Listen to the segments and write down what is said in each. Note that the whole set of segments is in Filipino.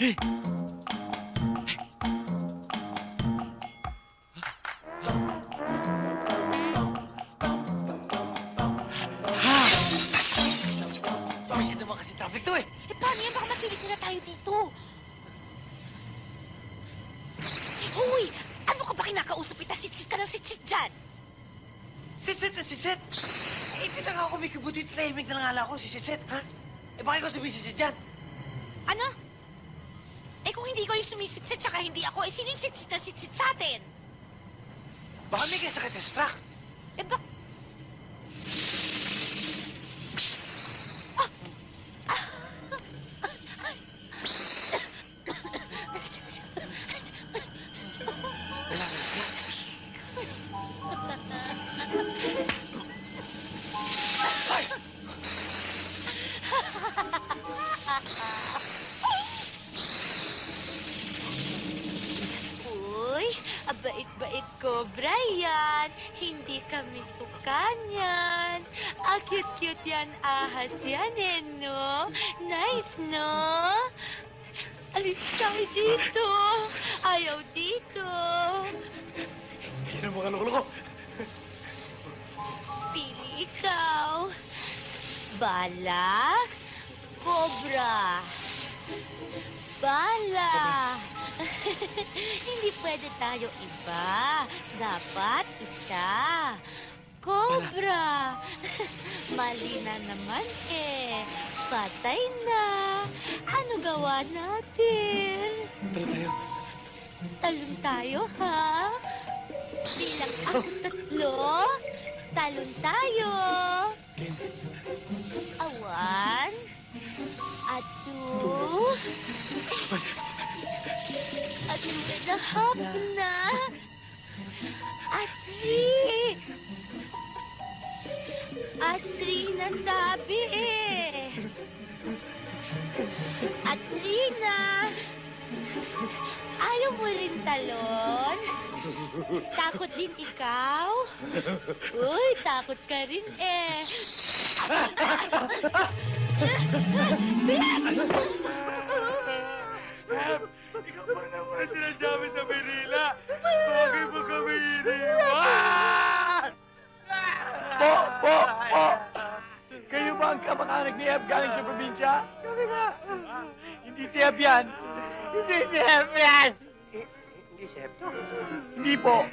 Kasi naman kasi traffic to eh. Eh, paano yan? Baka masilip na tayo dito. Uy! Ano ka ba kinakausap? Itasitsit ka ng sitsit dyan. Sisit na sisit. Eh, hindi na nga ako may kabuti tahimik na ngala ko, si Sisit, ha? Eh, bakit ko sabihin si Sisit dyan? Ano? Eh, kung hindi ko yung sumisitsit, tsaka hindi ako, eh, sino yung sitsit na sitsit sa atin? Baka may kasakit sa truck. Eh, bak... Uy, kami tukanyan. Ah, cute-cute yan, ahas yan eh, no? Nice, no? Alis tayo dito. Ayaw dito. Yan ang mga lolo ko. Pili ikaw. Bala, cobra. Bala. Hindi pwede tayo iba. Dapat isa. Mali na naman eh. Patay na. Ano gawa natin? Tara tayo. Talon tayo, ha? Bilang ako tatlo, talon tayo. Awan, at two, at two and a half na, at three, at sabi eh. At three na. Ayaw mo rin talon? Takot din ikaw? Uy, takot ka rin eh. Ikaw pa naman ang sinadyabi sa Manila. Bakit mo kami iniwan? Po, po, po. Kayo ba ang kamag-anak ni Eb galing sa probinsya? Kami nga. Hindi si Eb yan. Hindi si Eb yan. Hindi, Chef. Hindi po.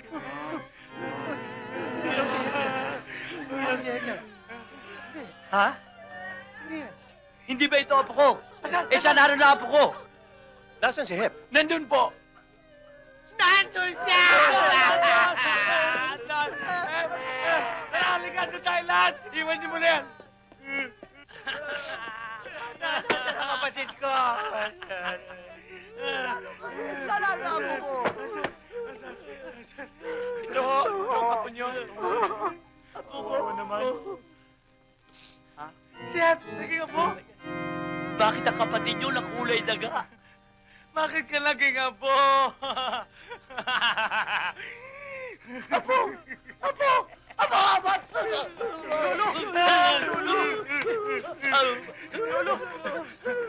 Ha? Hindi ba ito apo ko? Eh, siya naroon na apo ko. Nasaan si Hep? Nandun po. Nandun siya! Lahat. Iwan niyo mo na yan. Kapatid ko? Na apo ko. Ito ho, ang apo niyo. Apo ko naman. Chef, naging apo? Bakit ang kapatid niyo lang kulay daga? Bakit ka naging apo? Apo! Apo! Apo! Apo! Lolo! Lolo! Lolo!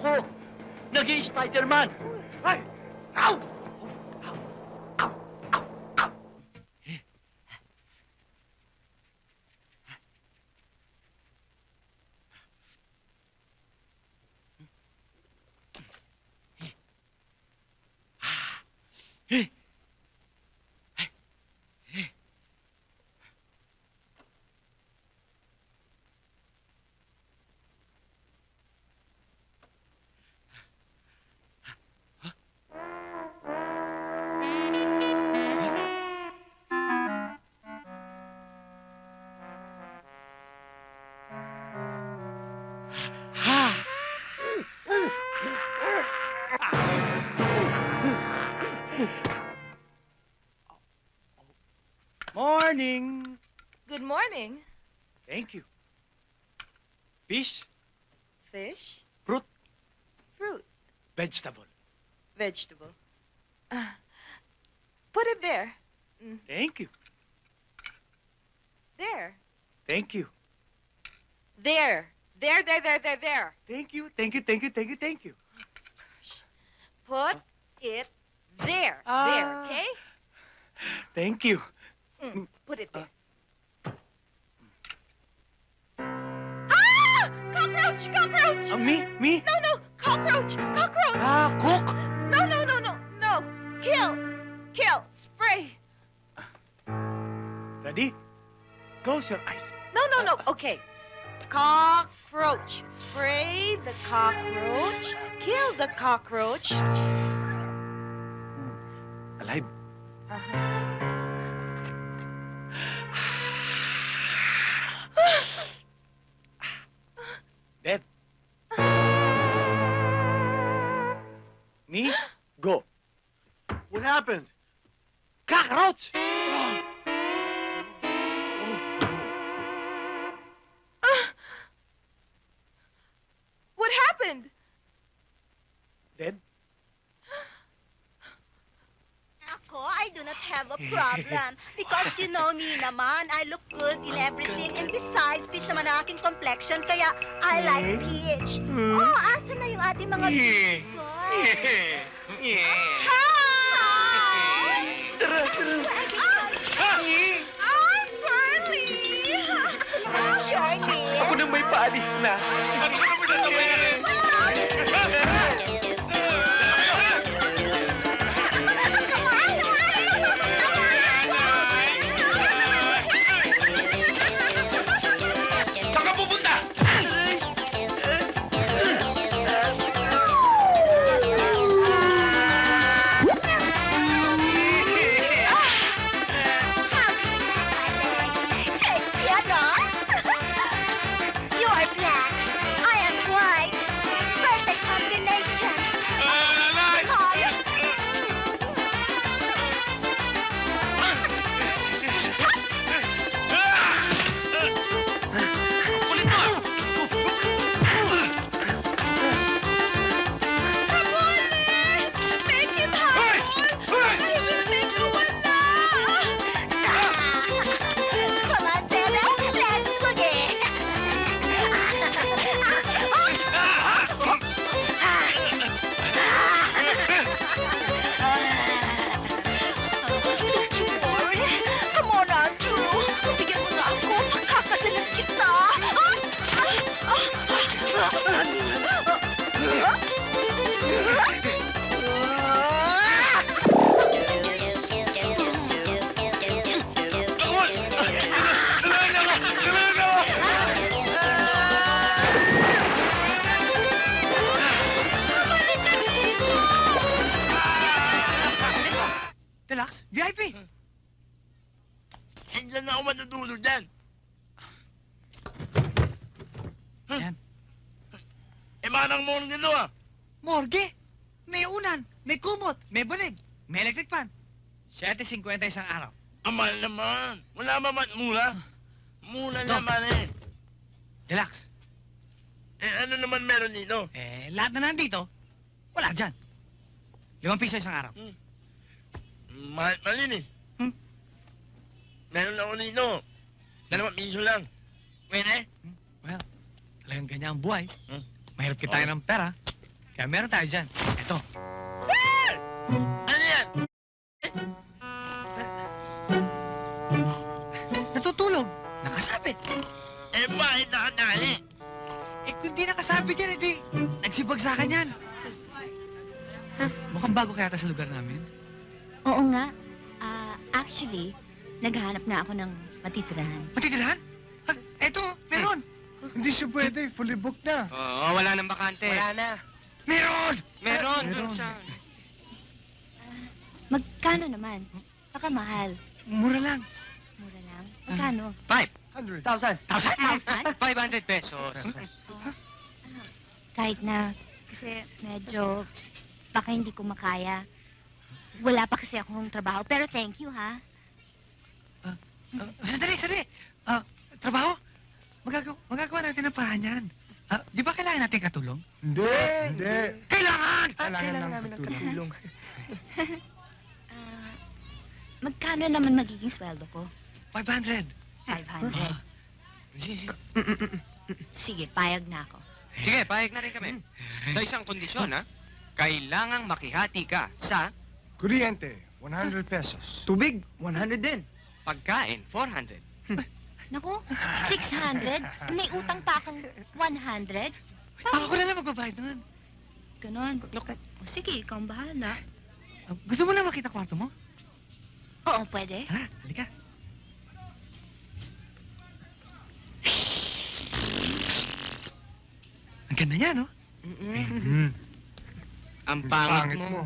Ko! Naging Spider-Man! Ay! Ow! Morning. Good morning. Thank you. Fish, Fish, fruit, fruit, vegetable. vegetable. Uh, put it there. Mm, Thank you. There. Thank you. There. There, there, there, there, there. Thank you. Thank you. Thank you. Thank you. Thank you. Put it there. there, Ah. okay? Thank you. Mm, put it there. ah! Cockroach! Cockroach! Uh, me? Me? No, no! Cockroach! Cockroach! Ah, cook. No, no, no, no, no! Kill! Kill! Spray! Ready? Close your eyes. No, no, no. Okay. Cockroach. Spray the cockroach. Kill the cockroach. Dead. Me? Go. What happened? Cockroach! What happened? Dead? I do not have a problem. Because you know me naman, I look good in everything. And besides, peach naman ang aking complexion, kaya I like peach. Oh, asa na yung ating mga Hi! Tara, tara. I'm Pearly! Shirley! Ako na may paalis na. Saan nito ah. Morgue! May unan, may kumot, may banig, may electric fan. 7.50 isang araw. Amal naman. Wala maman mula. Mula Ito. naman eh. Relax. Eh, ano naman meron dito? Eh, lahat na nandito, wala dyan. Limang piso isang araw. Mahal, malin eh. Hmm? Meron ako dito. Dalawang piso lang. Pwede? Talagang ganyan ang buhay. Hmm. Mahirap kita tayo ng pera. Kaya meron tayo dyan. Ito. Ano yan? Natutulog. Nakasabit. Eh, bakit nakatali? Eh, kung di nakasabit yan, edi nagsibagsakan yan. Mukhang bago kaya sa lugar namin. Oo nga. Ah, actually, naghahanap nga ako ng matitirahan. Matitirahan? Ah, eto. Hindi siya pwede. Fully booked na. Oo, wala nang bakante. Wala na. Meron! Meron. Meron. Doon sa... Magkano naman? Baka mahal. Mura lang. Mura lang. Magkano? Five. 100. Thousand. Thousand? Thousand? 500 pesos. Kahit na, kasi medyo, baka hindi ko makaya. Wala pa kasi akong trabaho. Pero thank you, ha? Ah, sandali, sandali. Ah, trabaho? Magagawa, magagawa natin ng paraan yan. Ah, di ba kailangan natin katulong? Hindi, hindi. Kailangan! Kailangan, namin ng katulong. Ah, magkano naman magiging sweldo ko? 500. 500. Ah. Sige, sige. Sige, payag na ako. Sige, payag na rin kami. Sa isang kondisyon, ha? Kailangang makihati ka sa Kuryente, 100 pesos. Tubig, 100 din. pagkain, 400. Naku, 600? May utang pa akong 100? Ako na lang magbabayad nun. Ganon. O sige, ikaw ang bahala. Ah, Gusto mo na makita kwarto mo? Oo, pwede. Tara, halika. Ang ganda niya, no? Ang pangit, mo.